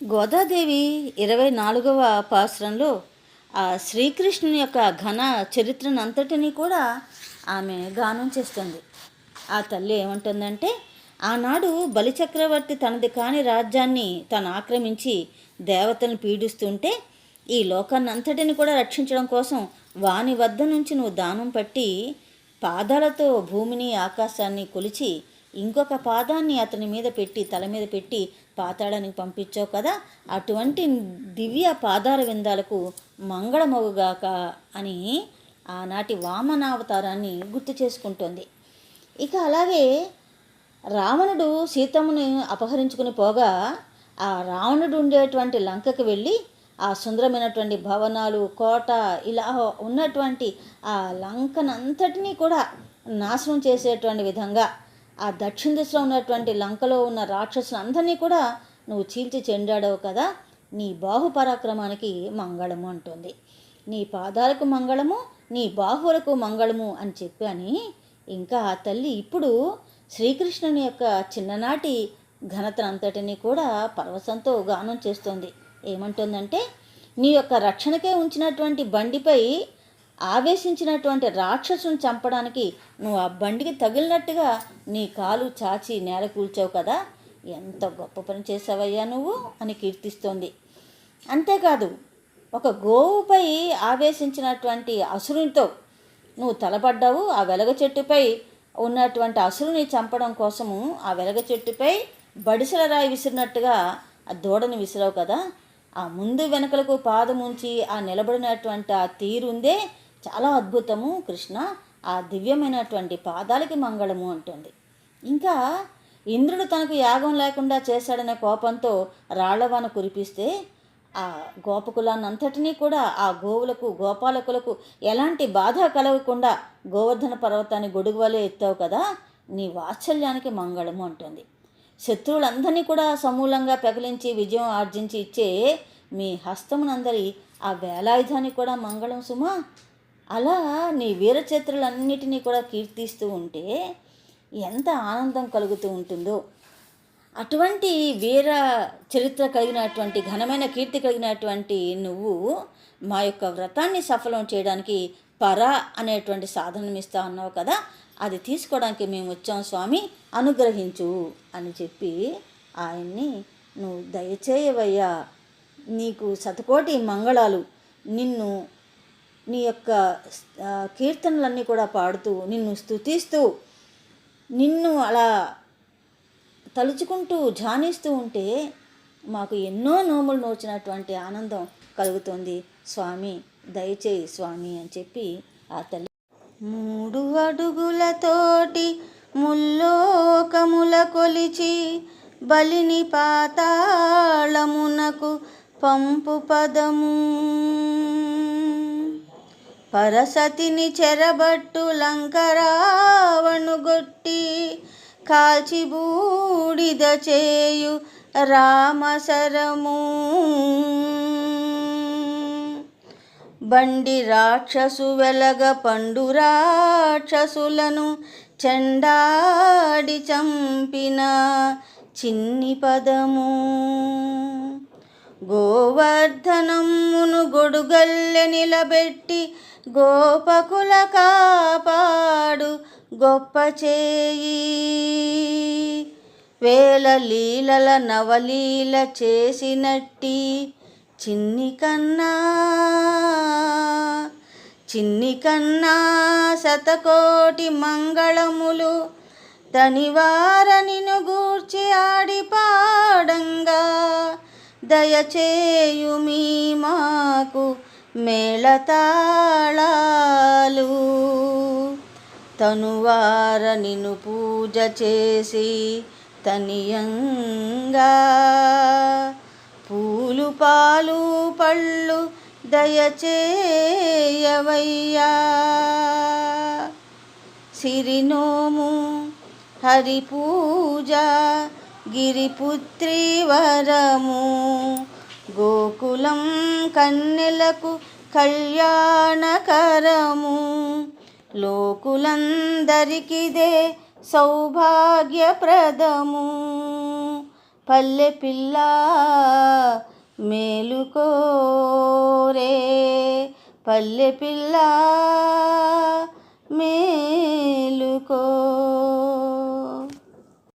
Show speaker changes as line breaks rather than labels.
గోదాదేవి ఇరవై నాలుగవ పాశ్రంలో ఆ శ్రీకృష్ణుని యొక్క ఘన చరిత్రను అంతటినీ కూడా ఆమె గానం చేస్తుంది. ఆ తల్లి ఏమంటుందంటే ఆనాడు బలిచక్రవర్తి తనది కాని రాజ్యాన్ని తను ఆక్రమించి దేవతలను పీడిస్తుంటే ఈ లోకాన్ని అంతటిని కూడా రక్షించడం కోసం వాని వద్ద నుంచి నువ్వు దానం పట్టి పాదాలతో భూమిని ఆకాశాన్ని కొలిచి ఇంకొక పాదాన్ని అతని మీద పెట్టి తల మీద పెట్టి పాతాళానికి పంపించావు కదా అటువంటి దివ్య పాదాల విందాలకు మంగళమవుగాక అని ఆనాటి వామనావతారాన్ని గుర్తు చేసుకుంటోంది. ఇక అలాగే రావణుడు సీతమ్మని అపహరించుకుని పోగా ఆ రావణుడు ఉండేటువంటి లంకకు వెళ్ళి ఆ సుందరమైనటువంటి భవనాలు కోట ఇలా ఉన్నటువంటి ఆ లంకనంతటినీ కూడా నాశనం చేసేటువంటి విధంగా ఆ దక్షిణ దిశలో ఉన్నటువంటి లంకలో ఉన్న రాక్షసులందరినీ కూడా నువ్వు చీల్చి చెండాడవు కదా. నీ బాహు పరాక్రమానికి మంగళము అంటుంది. నీ పాదాలకు మంగళము నీ బాహువులకు మంగళము అని చెప్పని ఇంకా ఆ తల్లి ఇప్పుడు శ్రీకృష్ణుని యొక్క చిన్ననాటి ఘనతనంతటిని కూడా పరవశంతో గానం చేస్తోంది. ఏమంటుందంటే నీ యొక్క రక్షణకే ఉంచినటువంటి బండిపై ఆవేశించినటువంటి రాక్షసుని చంపడానికి నువ్వు ఆ బండికి తగిలినట్టుగా నీ కాలు చాచి నేల కూల్చావు కదా. ఎంత గొప్ప పని చేసావయ్యా నువ్వు అని కీర్తిస్తోంది. అంతేకాదు ఒక గోవుపై ఆవేశించినటువంటి అసురునితో నువ్వు తలపడ్డావు. ఆ వెలగ చెట్టుపై ఉన్నటువంటి అసురుని చంపడం కోసము ఆ వెలగ చెట్టుపై బడిసల రాయి విసిరినట్టుగా ఆ దూడని విసిరావు కదా. ఆ ముందు వెనకలకు పాదముంచి ఆ నిలబడినటువంటి ఆ తీరుందే చాలా అద్భుతము కృష్ణ. ఆ దివ్యమైనటువంటి పాదాలకి మంగళము అంటుంది. ఇంకా ఇంద్రుడు తనకు యాగం లేకుండా చేశాడనే కోపంతో రాళ్ళవాన కురిపిస్తే ఆ గోపకులాన్నంతటినీ కూడా ఆ గోవులకు గోపాలకులకు ఎలాంటి బాధ కలగకుండా గోవర్ధన పర్వతాన్ని గొడుగు వలె ఎత్తావు కదా నీ వాత్సల్యానికి మంగళము అంటుంది. శత్రువులందరినీ కూడా సమూలంగా పెకలించి విజయం ఆర్జించి ఇచ్చే మీ హస్తమునందరి ఆ వేలాయుధానికి కూడా మంగళం సుమా. అలా నీ వీరచరిత్రలన్నిటినీ కూడా కీర్తిస్తూ ఉంటే ఎంత ఆనందం కలుగుతూ ఉంటుందో. అటువంటి వీర చరిత్ర కలిగినటువంటి ఘనమైన కీర్తి కలిగినటువంటి నువ్వు మా యొక్క వ్రతాన్ని సఫలం చేయడానికి పర అనేటువంటి సాధనం ఇస్తా ఉన్నావు కదా అది తీసుకోవడానికి మేము వచ్చాం స్వామి అనుగ్రహించు అని చెప్పి ఆయన్ని నువ్వు దయచేయవయ్యా. నీకు శతకోటి మంగళాలు. నిన్ను నీ యొక్క కీర్తనలన్నీ కూడా పాడుతూ నిన్ను స్తుతిస్తూ నిన్ను అలా తలుచుకుంటూ ధ్యానిస్తూ ఉంటే మాకు ఎన్నో నోములు నోచినటువంటి ఆనందం కలుగుతుంది. స్వామి దయచేయి స్వామి అని చెప్పి ఆ తల్లి మూడు అడుగులతోటి ముల్లోకముల కొలిచి బలిని పాతాళమునకు పంపు పదము. పరసతిని చెరబట్టు లంకరావణుగొట్టి కాల్చిబూడిద కాల్చి బూడిద చేయు రామసరము బండి రాక్షసు వెలగ పండు రాక్షసులను చెండాడి చంపిన చిన్ని పదము. గోవర్ధనమ్మును గొడుగల్లె నిలబెట్టి గోపకుల కాపాడు గొప్ప చేయి. వేల లీలల నవలీల చేసినట్టి చిన్ని కన్నా చిన్ని కన్నా శతకోటి మంగళములు తనివారనిను గూర్చి ఆడి పాడంగా. దయచేయుమి మాకు మేళతాళాలు. తనువార నిన్ను పూజ చేసి తనియంగా. పూలు పాలు పళ్ళు దయచేయవయ్యా. సిరినోము హరి పూజ గిరిపుత్రి వరము గోకులం కన్నెలకు కళ్యాణకరము. లోకులందరికిదే సౌభాగ్యప్రదము. పల్లె పిల్ల మేలుకోరే పల్లె పిల్ల మేలుకో